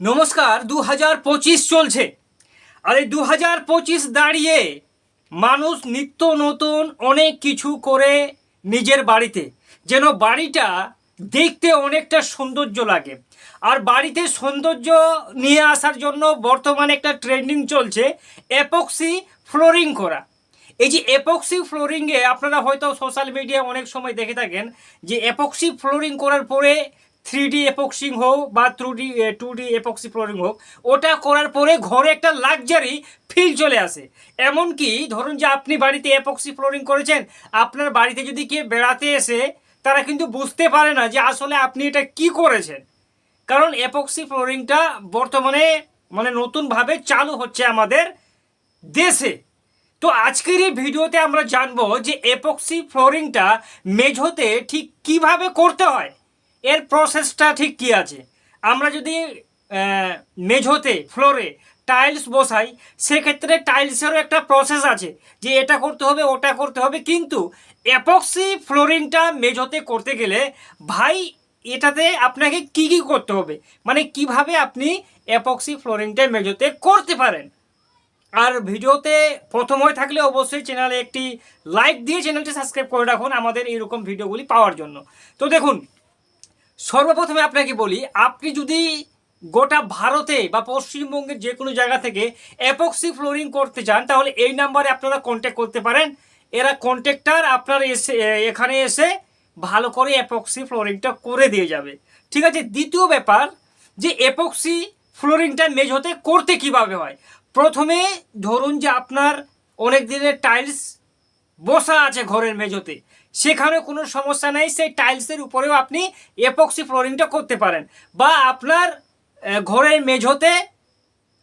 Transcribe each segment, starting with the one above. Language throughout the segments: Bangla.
নমস্কার দু হাজার পঁচিশ চলছে। আর এই দু হাজার পঁচিশ দাঁড়িয়ে মানুষ নিত্য নতুন অনেক কিছু করে নিজের বাড়িতে, যেন বাড়িটা দেখতে অনেকটা সৌন্দর্য লাগে। আর বাড়িতে সৌন্দর্য নিয়ে আসার জন্য বর্তমানে একটা ট্রেন্ডিং চলছে, এপক্সি ফ্লোরিং করা। এই যে এপক্সি ফ্লোরিংয়ে আপনারা হয়তো সোশ্যাল মিডিয়ায় অনেক সময় দেখে থাকেন যে এপক্সি ফ্লোরিং করার পরে থ্রি ডি এপক্সিং হোক বা two D two D epoxy flooring হোক, ওটা করার পরে ঘরে একটা লাক্সারি ফিল চলে আসে। এমনকি ধরুন যে আপনি বাড়িতে এপক্সি ফ্লোরিং করেছেন, আপনার বাড়িতে যদি কেউ বেড়াতে এসে, তারা কিন্তু বুঝতে পারে না যে আসলে আপনি এটা কি করেছেন। কারণ এপক্সি ফ্লোরিংটা বর্তমানে মানে নতুনভাবে চালু হচ্ছে আমাদের দেশে। তো আজকের এই ভিডিওতে আমরা জানব যে এপক্সি ফ্লোরিংটা মেঝোতে ঠিক কীভাবে করতে হয়। এর প্রসেসটা ঠিক কি আছে? আমরা যদি মেঝোতে ফ্লোরে টাইলস বসাই, সেক্ষেত্রে টাইলসেরও একটা প্রসেস আছে যে এটা করতে হবে, ওটা করতে হবে। কিন্তু এপক্সি ফ্লোরিংটা মেঝোতে করতে গেলে ভাই, এটাতে আপনাকে কি কি করতে হবে? মানে কীভাবে আপনি এপক্সি ফ্লোরিংটা মেঝোতে করতে পারেন? আর ভিডিওতে প্রথম হয়ে থাকলে অবশ্যই চ্যানেলে একটি লাইক দিয়ে চ্যানেলটি সাবস্ক্রাইব করে রাখুন আমাদের এরকম ভিডিওগুলি পাওয়ার জন্য। তো দেখুন সর্বপ্রথমে আপনাকে বলি, আপনি যদি গোটা ভারতে বা পশ্চিমবঙ্গের যে কোনো জায়গা থেকে অ্যাপক্সি ফ্লোরিং করতে চান, তাহলে এই নাম্বারে আপনারা কন্ট্যাক্ট করতে পারেন। এরা কন্ট্রাক্টর আপনার এসে, এখানে এসে ভালো করে অ্যাপক্সি ফ্লোরিংটা করে দিয়ে যাবে। ঠিক আছে? দ্বিতীয় ব্যাপার, যে এপক্সি ফ্লোরিংটা মেঝ হতে, করতে কীভাবে হয়? প্রথমে ধরুন যে আপনার অনেক দিনের টাইলস বসা আছে ঘরের মেঝোতে সেখানে কোনো সমস্যা নেই, সেই টাইলসের উপরেও আপনি এপক্সি ফ্লোরিংটা করতে পারেন। বা আপনার ঘরের মেঝোতে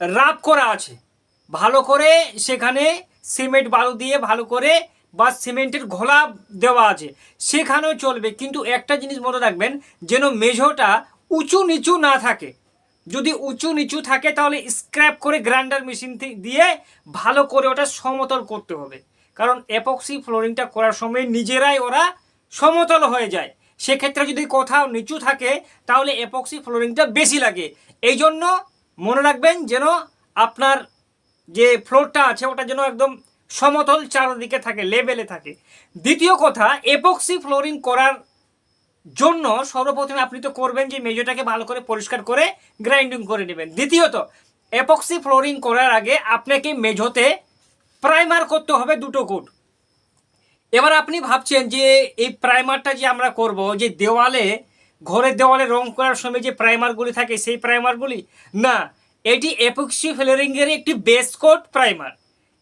রাপ করা আছে। ভালো করে সেখানে সিমেন্ট বালু দিয়ে ভালো করে বা সিমেন্টের ঘোলা দেওয়া আছে। সেখানেও চলবে। কিন্তু একটা জিনিস মনে রাখবেন, যেন মেঝোটা উঁচু নিচু না থাকে। যদি উঁচু নিচু থাকে, তাহলে স্ক্র্যাপ করে গ্রাইন্ডার মেশিন দিয়ে ভালো করে ওটা সমতল করতে হবে। কারণ এপক্সি ফ্লোরিংটা করার সময় নিজেরাই ওরা সমতল হয়ে যায়। সেক্ষেত্রে যদি কোথাও নিচু থাকে, তাহলে এপক্সি ফ্লোরিংটা বেশি লাগে। এই জন্য মনে রাখবেন যেন আপনার যে ফ্লোরটা আছে, ওটা যেন একদম সমতল চারদিকে থাকে লেভেলে থাকে। দ্বিতীয় কথা এপক্সি ফ্লোরিং করার জন্য সর্বপ্রথমে আপনি তো করবেন যে মেজোটাকে ভালো করে পরিষ্কার করে গ্রাইন্ডিং করে নেবেন। দ্বিতীয়ত এপক্সি ফ্লোরিং করার আগে আপনাকে মেঝোতে প্রাইমার করতে হবে দুটো কোট এবার আপনি ভাবছেন যে এই প্রাইমারটা যে আমরা করব, যে দেওয়ালে, ঘরের দেওয়ালে রং করার সময় যে প্রাইমারগুলি থাকে সেই প্রাইমারগুলি? না, এটি এপক্সি ফ্লোরিংয়ের একটি বেস কোট প্রাইমার।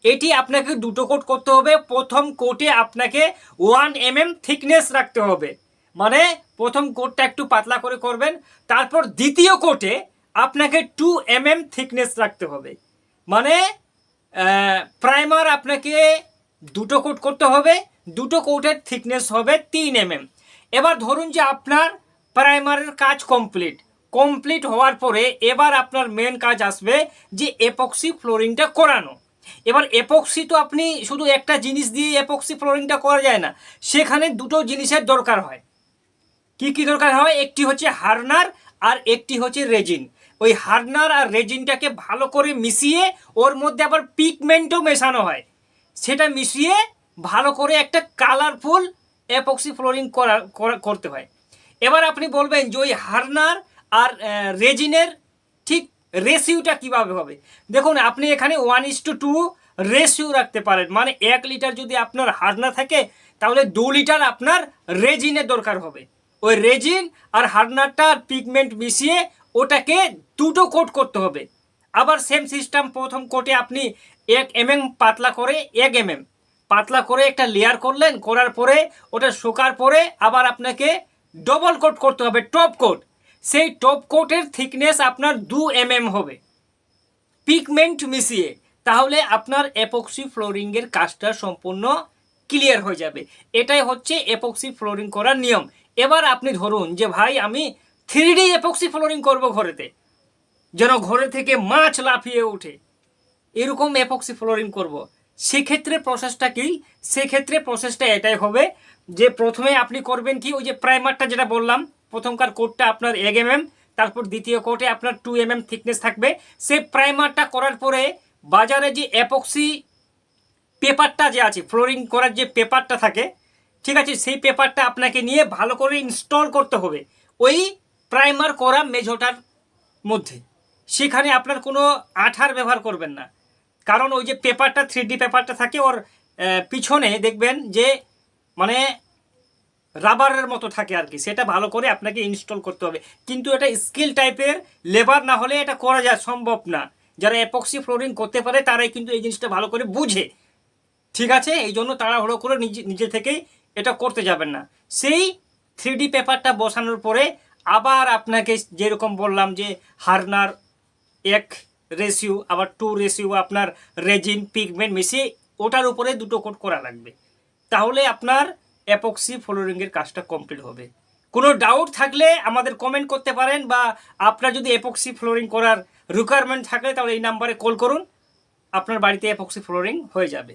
এটি আপনাকে দুটো কোট করতে হবে। প্রথম কোটে আপনাকে ওয়ান এম এম থিকনেস রাখতে হবে। মানে প্রথম কোটটা একটু পাতলা করে করবেন, তারপর দ্বিতীয় কোটে আপনাকে টু এম এম থিকনেস রাখতে হবে। মানে প্রাইমার আপনাকে দুটো কোট করতে হবে, দুটো কোটের থিকনেস হবে তিন এম এম এবার ধরুন যে আপনার প্রাইমারের কাজ কমপ্লিট কমপ্লিট হওয়ার পরে এবার আপনার মেন কাজ আসবে যে এপক্সি ফ্লোরিংটা করানো। এবার এপক্সি তো আপনি শুধু একটা জিনিস দিয়ে এপক্সি ফ্লোরিংটা করা যায় না, সেখানে দুটো জিনিসের দরকার হয়। কি কি দরকার হয়? একটি হচ্ছে হার্নার আর একটি হচ্ছে রেজিন ওই হার্নার আর রেজিনটাকে ভালো করে মিশিয়ে ওর মধ্যে আবার পিগমেন্টও মেশানো হয়। সেটা মিশিয়ে ভালো করে একটা কালারফুল অ্যাপক্সি ফ্লোরিং করা, করা- করতে হয়। এবার আপনি বলবেন যে ওই হার্নার আর রেজিনের ঠিক রেশিওটা কীভাবে হবে? দেখুন, আপনি এখানে one is to two ratio রাখতে পারেন। মানে এক লিটার যদি আপনার হার্নার থাকে, তাহলে দু লিটার আপনার রেজিনের দরকার হবে। ওই রেজিন আর হার্নারটা পিগমেন্ট মিশিয়ে ওটাকে দুটো কোট করতে হবে। আবার সেম সিস্টেম প্রথম কোটে আপনি এক এমএম পাতলা করে এক এমএম পাতলা করে একটা লেয়ার করলেন, করার পরে ওটা শুকার পরে আবার আপনাকে ডবল কোট করতে হবে টপ কোট সেই টপ কোটের থিকনেস আপনার দু এমএম হবে। পিগমেন্ট মিশিয়ে, তাহলে আপনার এপক্সি ফ্লোরিংয়ের কাজটা সম্পূর্ণ ক্লিয়ার হয়ে যাবে। এটাই হচ্ছে এপক্সি ফ্লোরিং করার নিয়ম। এবার আপনি ধরুন যে, ভাই, আমি থ্রি ডি এপক্সি ফ্লোরিং করব ঘরেতে। যেন ঘরে থেকে মাছ লাফিয়ে ওঠে। এরকম এপক্সি ফ্লোরিং করব। সেক্ষেত্রে প্রসেসটা কি? সেক্ষেত্রে প্রসেসটা এটাই হবে যে প্রথমে আপনি করবেন কি? ওই যে প্রাইমারটা যেটা বললাম, প্রথমকার কোডটা আপনার এক এম এম তারপর দ্বিতীয় কোটে আপনার টু এম এম থিকনেস থাকবে। সে প্রাইমারটা করার পরে বাজারে যে অ্যাপক্সি পেপারটা যে আছে, ফ্লোরিং করার যে পেপারটা থাকে, ঠিক আছে, সেই পেপারটা আপনাকে নিয়ে ভালো করে ইনস্টল করতে হবে। ওই প্রাইমার করা মেঝোটার মধ্যে। সেখানে আপনার কোনো আঠার ব্যবহার করবেন না। কারণ ওই যে পেপারটা থ্রি পেপারটা থাকে, ওর পিছনে দেখবেন যে মানে রাবারের মতো থাকে আর কি। সেটা ভালো করে আপনাকে ইনস্টল করতে হবে। কিন্তু এটা স্কিল টাইপের লেবার না হলে এটা করা যায়, সম্ভব না। যারা অ্যাপক্সি ফ্লোরিং করতে পারে, তারাই কিন্তু এই জিনিসটা ভালো করে বুঝে। ঠিক আছে? এই জন্য তাড়াহুড়ো করে নিজে নিজে থেকেই এটা করতে যাবেন না। সেই থ্রি পেপারটা বসানোর পরে আবার আপনাকে যেরকম বললাম যে হার্নার এক রেশিও, আবার টু রেশিও আপনার রেজিন পিগমেন্ট মিশিয়ে ওটার উপরে দুটো কোট করা লাগবে। তাহলে আপনার অ্যাপক্সি ফ্লোরিংয়ের কাজটা কমপ্লিট হবে। কোনো ডাউট থাকলে আমাদের কমেন্ট করতে পারেন বা আপনার যদি অ্যাপক্সি ফ্লোরিং করার রিকোয়ারমেন্ট থাকে তাহলে এই নাম্বারে কল করুন। আপনার বাড়িতে অ্যাপক্সি ফ্লোরিং হয়ে যাবে।